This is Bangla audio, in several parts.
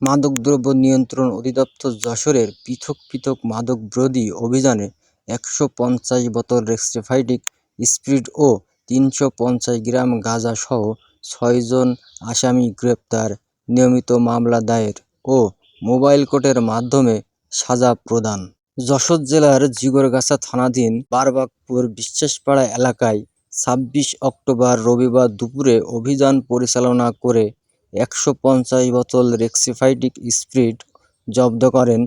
মাদকদ্রব্য নিয়ন্ত্রণ অধিদপ্তর যশোরের পৃথক পৃথক মাদকবিরোধী অভিযানে একশো পঞ্চাশ বোতল রেক্সিফাইড স্পিরিট ও তিনশো পঞ্চাশ গ্রাম গাঁজাসহ ছয়জন আসামি গ্রেপ্তার। নিয়মিত মামলা দায়ের ও মোবাইল কোর্টের মাধ্যমে সাজা প্রদান। যশোর জেলার জিগরগাছা থানাধীন বারবাকপুর বিশ্বাসপাড়া এলাকায় ছাব্বিশ অক্টোবর রবিবার দুপুরে অভিযান পরিচালনা করে একশো পঞ্চাশ বোতল রেক্সিফাইড স্পিরিট জব্দ করেন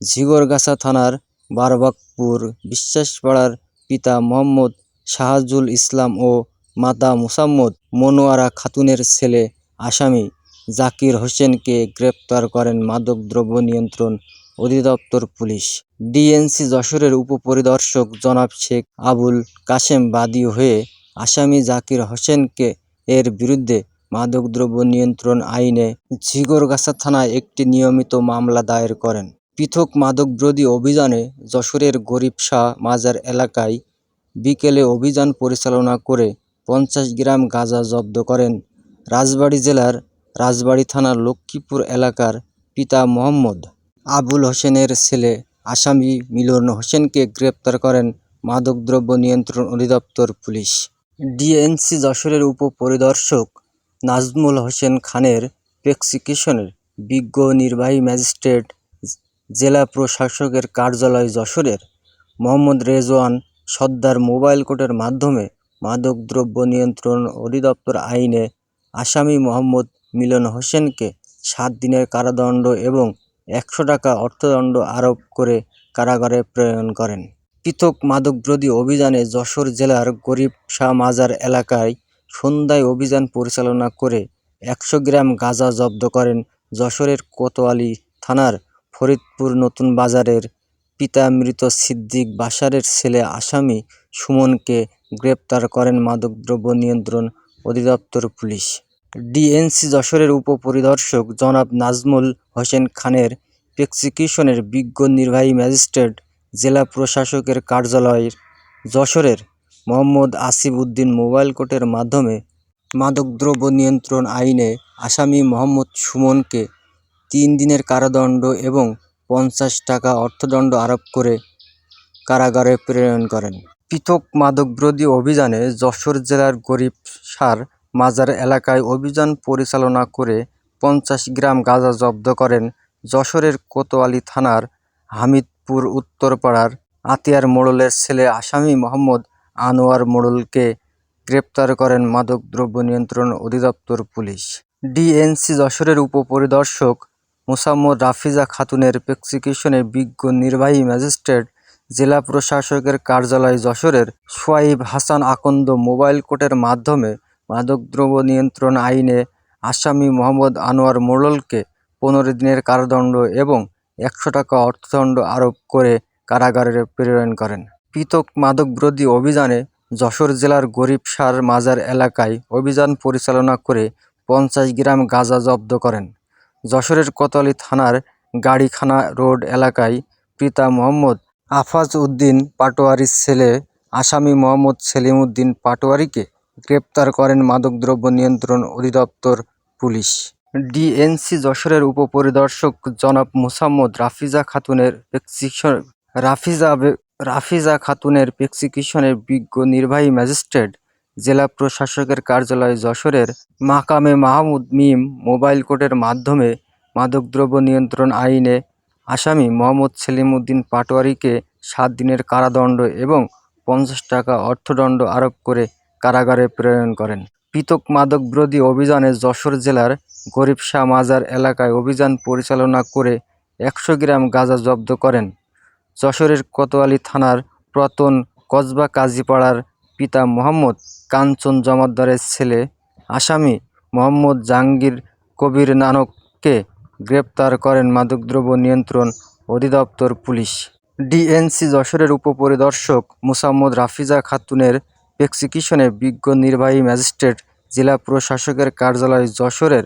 ঝিগরগাছা থানার বারবাকপুর বিশ্বাসপাড়ার পিতা মোহাম্মদ শাহাজুল ইসলাম ও মাতা মুসাম্মদ মনোয়ারা খাতুনের ছেলে আসামি জাকির হোসেনকে গ্রেপ্তার করেন মাদকদ্রব্য নিয়ন্ত্রণ অধিদপ্তর পুলিশ। ডিএনসি যশোরের উপপরিদর্শক জনাব শেখ আবুল কাশেম বাদী হয়ে আসামি জাকির হোসেনকে এর বিরুদ্ধে মাদকদ্রব্য নিয়ন্ত্রণ আইনে ঝিগরগাছা থানায় একটি নিয়মিত মামলা দায়ের করেন। পৃথক মাদকবিরোধী অভিযানে যশোরের গরিব শাহ মাজার এলাকায় বিকেলে অভিযান পরিচালনা করে পঞ্চাশ গ্রাম গাঁজা জব্দ করেন। রাজবাড়ী জেলার রাজবাড়ী থানার লক্ষ্মীপুর এলাকার পিতা মোহাম্মদ আবুল হোসেনের ছেলে আসামি মিলন হোসেনকে গ্রেপ্তার করেন মাদকদ্রব্য নিয়ন্ত্রণ অধিদপ্তর পুলিশ। ডিএনসি যশোরের উপপরিদর্শক নাজমুল হোসেন খানের প্রসিকিউশনের বিজ্ঞ নির্বাহী ম্যাজিস্ট্রেট, জেলা প্রশাসকের কার্যালয় যশোরের মোহাম্মদ রেজওয়ান সর্দার মোবাইল কোর্টের মাধ্যমে মাদকদ্রব্য নিয়ন্ত্রণ অধিদপ্তর আইনে আসামি মোহাম্মদ মিলন হোসেনকে সাত দিনের কারাদণ্ড এবং একশো টাকা অর্থদণ্ড আরোপ করে কারাগারে প্রেরণ করেন। পৃথক মাদকবিরোধী অভিযানে যশোর জেলার গরিব শাহ মাজার এলাকায় সন্ধ্যায় অভিযান পরিচালনা করে একশো গ্রাম গাঁজা জব্দ করেন যশোরের কোতোয়ালি থানার ফরিদপুর নতুন বাজারের পিতা মৃত সিদ্দিক বাশারের ছেলে আসামি সুমনকে গ্রেপ্তার করেন মাদকদ্রব্য নিয়ন্ত্রণ অধিদপ্তর পুলিশ। ডিএনসি যশোরের উপপরিদর্শক জনাব নাজমুল হোসেন খানের প্রসিকিউশনের বিজ্ঞ নির্বাহী ম্যাজিস্ট্রেট জেলা প্রশাসকের কার্যালয়ের যশোরের মোহাম্মদ আসিফ উদ্দিন মোবাইল কোর্টের মাধ্যমে মাদকদ্রব্য নিয়ন্ত্রণ আইনে আসামি মোহাম্মদ সুমনকে তিন দিনের কারাদণ্ড এবং পঞ্চাশ টাকা অর্থদণ্ড আরোপ করে কারাগারে প্রেরণ করেন। পৃথক মাদকবিরোধী অভিযানে যশোর জেলার গরিব সার মাজার এলাকায় অভিযান পরিচালনা করে পঞ্চাশ গ্রাম গাঁজা জব্দ করেন যশোরের কোতোয়ালি থানার হামিদপুর উত্তরপাড়ার আতিয়ার মোড়লের ছেলে আসামি মোহাম্মদ আনোয়ার মোড়লকে গ্রেপ্তার করেন মাদকদ্রব্য নিয়ন্ত্রণ অধিদপ্তর পুলিশ। ডিএনসি যশোরের উপপরিদর্শক মোসাম্মদ রাফিজা খাতুনের প্রসিকিউশনের বিজ্ঞ নির্বাহী ম্যাজিস্ট্রেট, জেলা প্রশাসকের কার্যালয় যশোরের সোয়াইব হাসান আকন্দ মোবাইল কোর্টের মাধ্যমে মাদকদ্রব্য নিয়ন্ত্রণ আইনে আসামি মোহাম্মদ আনোয়ার মোড়লকে পনেরো দিনের কারাদণ্ড এবং একশো টাকা অর্থদণ্ড আরোপ করে কারাগারে প্রেরণ করেন। পৃথক মাদকবিরোধী অভিযানে যশোর জেলার গরিব সার মাজার এলাকায় অভিযান পরিচালনা করে পঞ্চাশ গ্রাম গাঁজা জব্দ করেন। যশোরের কোতোয়ালি থানার গাড়িখানা রোড এলাকায় পিতা মোহাম্মদ আফাজ উদ্দিন পাটোয়ারির ছেলে আসামি মোহাম্মদ সেলিম উদ্দিন পাটোয়ারিকে গ্রেপ্তার করেন মাদকদ্রব্য নিয়ন্ত্রণ অধিদপ্তর পুলিশ। ডিএনসি যশোরের উপপরিদর্শক জনাব মোসাম্মদ রাফিজা খাতুনের প্রসিকিউশন রাফিজা রাফিজা খাতুনের প্রসিকিউশনের বিজ্ঞ নির্বাহী ম্যাজিস্ট্রেট, জেলা প্রশাসকের কার্যালয় যশোরের মাকামে মাহমুদ মিম মোবাইল কোর্টের মাধ্যমে মাদকদ্রব্য নিয়ন্ত্রণ আইনে আসামি মোহাম্মদ সেলিম উদ্দিন পাটোয়ারিকে সাত দিনের কারাদণ্ড এবং পঞ্চাশ টাকা অর্থদণ্ড আরোপ করে কারাগারে প্রেরণ করেন। পৃথক মাদক বিরোধী অভিযানে যশোর জেলার গরিব শাহ মাজার এলাকায় অভিযান পরিচালনা করে একশো গ্রাম গাঁজা জব্দ করেন। যশোরের কোতোয়ালি থানার প্রতন কসবা কাজীপাড়ার পিতা মোহাম্মদ কাঞ্চন জমাদ্দারের ছেলে আসামি মোহাম্মদ জাহাঙ্গীর কবির নানককে গ্রেপ্তার করেন মাদকদ্রব্য নিয়ন্ত্রণ অধিদপ্তর পুলিশ। ডিএনসি যশোরের উপপরিদর্শক মুসাম্মদ রাফিজা খাতুনের প্রসিকিউশনে বিজ্ঞ নির্বাহী ম্যাজিস্ট্রেট জেলা প্রশাসকের কার্যালয় যশোরের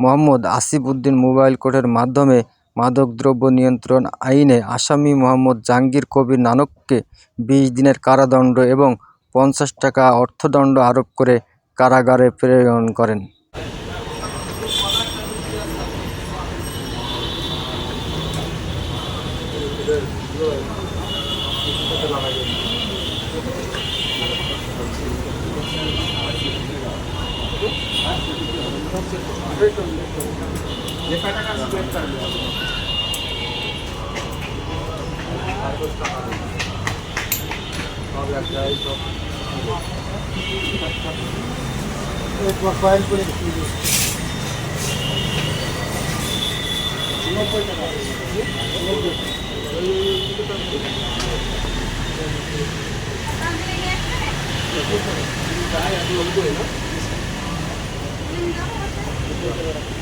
মোহাম্মদ আসিফ উদ্দিন মোবাইল কোর্টের মাধ্যমে মাদকদ্রব্য নিয়ন্ত্রণ আইনে আসামি মোহাম্মদ জাহাঙ্গীর কবির নানককে বিশ দিনের কারাদণ্ড এবং পঞ্চাশ টাকা অর্থদণ্ড আরোপ করে কারাগারে প্রেরণ করেন। কয়েল করে নব্বই টাকা নব্বই টাকা